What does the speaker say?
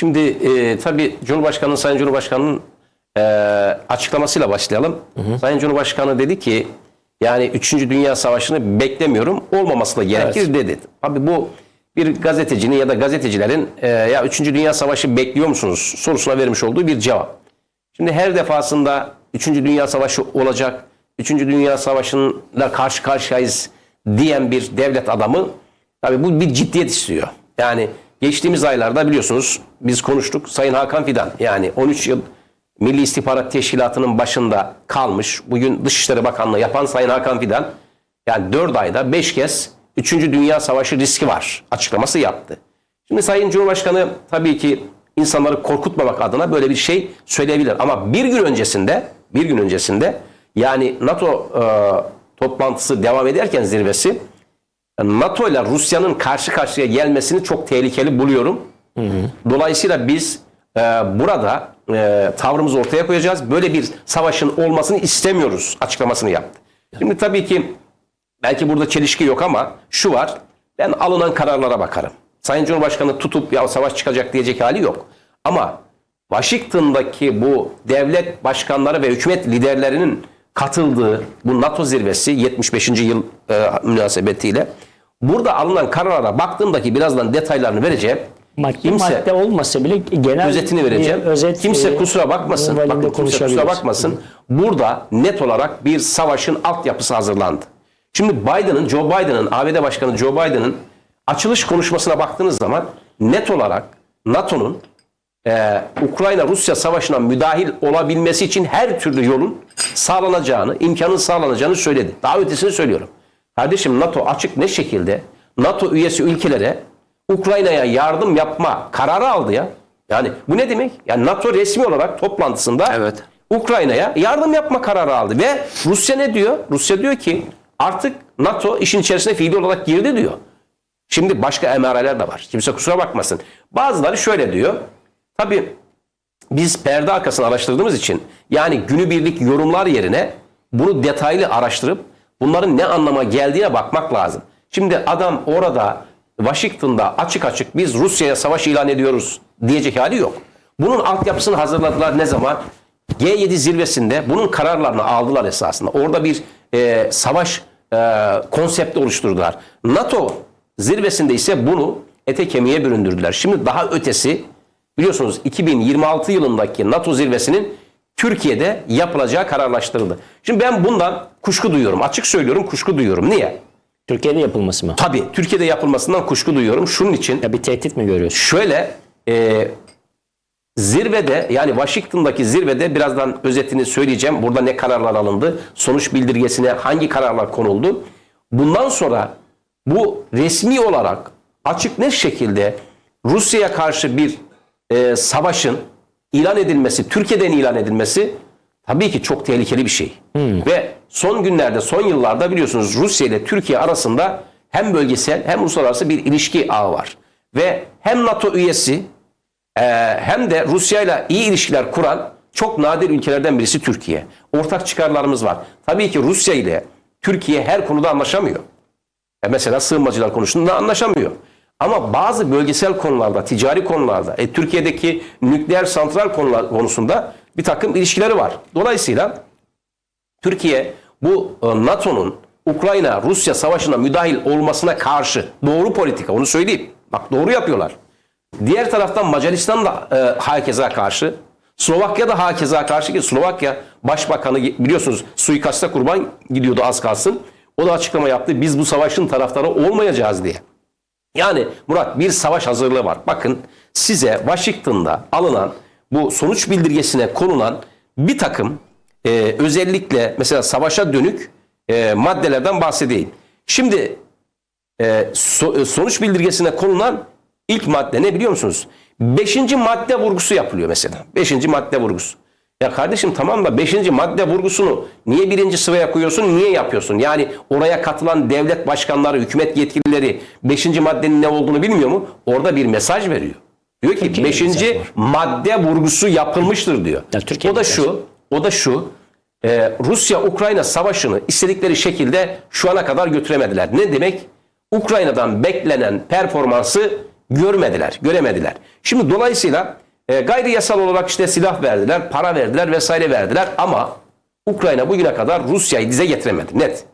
Şimdi e, tabii Cumhurbaşkanı Sayın Cumhurbaşkanı'nın e, açıklamasıyla başlayalım. Sayın Cumhurbaşkanı dedi ki yani 3. Dünya Savaşı'nı beklemiyorum olmaması da gerekir Evet. dedi. Abi bu bir gazetecinin ya da gazetecilerin e, ya 3. Dünya Savaşı bekliyor musunuz sorusuna vermiş olduğu bir cevap. Şimdi her defasında 3. Dünya Savaşı olacak, 3. Dünya Savaşı'nda karşı karşıyayız diyen bir devlet adamı tabii bu bir ciddiyet istiyor. Yani geçtiğimiz aylarda biliyorsunuz biz konuştuk Sayın Hakan Fidan yani 13 yıl Milli İstihbarat Teşkilatı'nın başında kalmış. Bugün Dışişleri Bakanlığı yapan Sayın Hakan Fidan yani 4 ayda 5 kez 3. Dünya Savaşı riski var açıklaması yaptı. Şimdi Sayın Cumhurbaşkanı tabii ki insanları korkutmamak adına böyle bir şey söyleyebilir. Ama bir gün öncesinde, bir gün öncesinde yani NATO e, toplantısı devam ederken zirvesi NATO ile Rusya'nın karşı karşıya gelmesini çok tehlikeli buluyorum. Dolayısıyla biz e, burada e, tavrımızı ortaya koyacağız. Böyle bir savaşın olmasını istemiyoruz açıklamasını yaptı. Şimdi tabii ki belki burada çelişki yok ama şu var. Ben alınan kararlara bakarım. Sayın Cumhurbaşkanı tutup ya savaş çıkacak diyecek hali yok. Ama Washington'daki bu devlet başkanları ve hükümet liderlerinin katıldığı bu NATO zirvesi 75. yıl e, münasebetiyle burada alınan kararlara baktığımdaki birazdan detaylarını vereceğim. Madde, Kimse- madde olmasa bile genel özetini vereceğim. özet kimse e, kusura bakmasın. Bakın, kimse kusura bakmasın. Burada net olarak bir savaşın altyapısı hazırlandı. Şimdi Biden'ın, Joe Biden'ın, ABD Başkanı Joe Biden'ın açılış konuşmasına baktığınız zaman net olarak NATO'nun e, Ukrayna-Rusya savaşına müdahil olabilmesi için her türlü yolun sağlanacağını, imkanın sağlanacağını söyledi. Daha ötesini söylüyorum. Kardeşim NATO açık ne şekilde NATO üyesi ülkelere Ukrayna'ya yardım yapma kararı aldı ya. Yani bu ne demek? Yani NATO resmi olarak toplantısında Evet. Ukrayna'ya yardım yapma kararı aldı ve Rusya ne diyor? Rusya diyor ki artık NATO işin içerisine fiili olarak girdi diyor. Şimdi başka emareler de var. Kimse kusura bakmasın. Bazıları şöyle diyor. Tabii biz perde arkasını araştırdığımız için yani günübirlik yorumlar yerine bunu detaylı araştırıp bunların ne anlama geldiğine bakmak lazım. Şimdi adam orada Washington'da açık açık biz Rusya'ya savaş ilan ediyoruz diyecek hali yok. Bunun altyapısını hazırladılar ne zaman? G7 zirvesinde bunun kararlarını aldılar esasında. Orada bir e, savaş e, konsepti oluşturdular. NATO zirvesinde ise bunu ete kemiğe büründürdüler. Şimdi daha ötesi biliyorsunuz 2026 yılındaki NATO zirvesinin Türkiye'de yapılacağı kararlaştırıldı. Şimdi ben bundan kuşku duyuyorum. Açık söylüyorum kuşku duyuyorum. Niye? Türkiye'de yapılması mı? Tabii Türkiye'de yapılmasından kuşku duyuyorum. Şunun için Ya bir tehdit mi görüyorsun? şöyle e, zirvede yani Washington'daki zirvede birazdan özetini söyleyeceğim. Burada ne kararlar alındı? Sonuç bildirgesine hangi kararlar konuldu? Bundan sonra bu resmi olarak açık net şekilde Rusya'ya karşı bir e, savaşın ilan edilmesi, Türkiye'den ilan edilmesi tabii ki çok tehlikeli bir şey. Ve son günlerde, son yıllarda biliyorsunuz Rusya ile Türkiye arasında hem bölgesel hem uluslararası bir ilişki ağı var. Ve hem NATO üyesi ee, hem de Rusya ile iyi ilişkiler kuran çok nadir ülkelerden birisi Türkiye. Ortak çıkarlarımız var. Tabii ki Rusya ile Türkiye her konuda anlaşamıyor. E mesela sığınmacılar konusunda anlaşamıyor. Ama bazı bölgesel konularda, ticari konularda, e, Türkiye'deki nükleer santral konular konusunda bir takım ilişkileri var. Dolayısıyla Türkiye bu e, NATO'nun Ukrayna-Rusya savaşına müdahil olmasına karşı doğru politika onu söyleyeyim. Bak doğru yapıyorlar. Diğer taraftan Macaristan da e, hakeza karşı. Slovakya da hakeza karşı ki Slovakya Başbakanı biliyorsunuz suikasta kurban gidiyordu az kalsın. O da açıklama yaptı. Biz bu savaşın taraftarı olmayacağız diye. Yani Murat bir savaş hazırlığı var. Bakın size Washington'da alınan bu sonuç bildirgesine konulan bir takım e, özellikle mesela savaşa dönük e, maddelerden bahsedeyim. Şimdi e, so- e, sonuç bildirgesine konulan ilk madde ne biliyor musunuz? Beşinci madde vurgusu yapılıyor mesela. Beşinci madde vurgusu. Ya kardeşim tamam da beşinci madde vurgusunu niye birinci sıraya koyuyorsun? Niye yapıyorsun? Yani oraya katılan devlet başkanları, hükümet yetkilileri beşinci maddenin ne olduğunu bilmiyor mu? Orada bir mesaj veriyor. Diyor ki mesaj var. madde vurgusu yapılmıştır diyor. Ya o da şu, o da şu. e, Rusya-Ukrayna savaşını istedikleri şekilde şu ana kadar götüremediler. Ne demek? Ukrayna'dan beklenen performansı görmediler, göremediler. Şimdi dolayısıyla e, gayri yasal olarak işte silah verdiler, para verdiler vesaire verdiler ama Ukrayna bugüne kadar Rusya'yı dize getiremedi net.